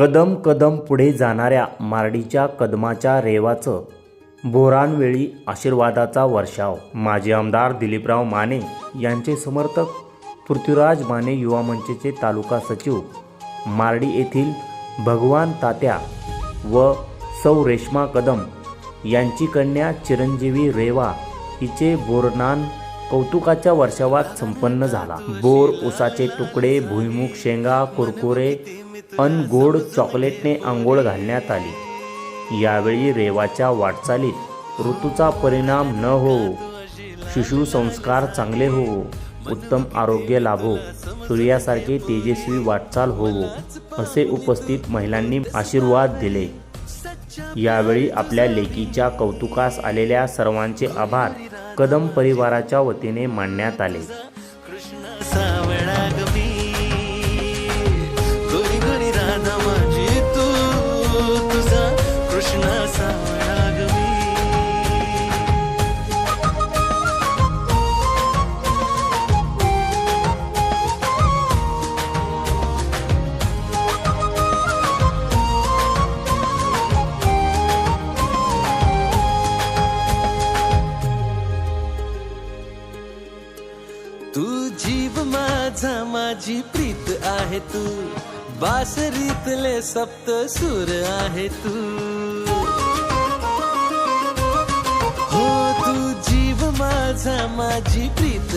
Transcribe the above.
कदम कदम पुढे जाणाऱ्या मार्डीच्या कदमाच्या रेवाचं बोरांवेळी आशीर्वादाचा वर्षाव. माजी आमदार दिलीपराव माने यांचे समर्थक पृथ्वीराज माने युवा मंचचे तालुका सचिव मार्डी येथील भगवान तात्या व सौ रेश्मा कदम यांची कन्या चिरंजीवी रेवा हिचे बोरनान कौतुकाच्या वर्षावात संपन्न झाला. बोर उसाचे तुकडे भुईमुग शेंगा कुरकुरे अन गोड चॉकलेटने आंघोळ घालण्यात आली. यावेळी रेवाच्या वाटचालीत ऋतूचा परिणाम न होवो शिशुसंस्कार चांगले होवो उत्तम आरोग्य लाभो सूर्यासारखे तेजस्वी वाटचाल होवो असे उपस्थित महिलांनी आशीर्वाद दिले. यावेळी आपल्या लेकीच्या कौतुकास आलेल्या सर्वांचे आभार. कदम परिवाराच्या वतीने मांडण्यात आले. तू जीव माझा माझी प्रीत आहे तू. बासरीतले सप्त सूर आहे तू. हो तू जीव माझा माझी प्रीत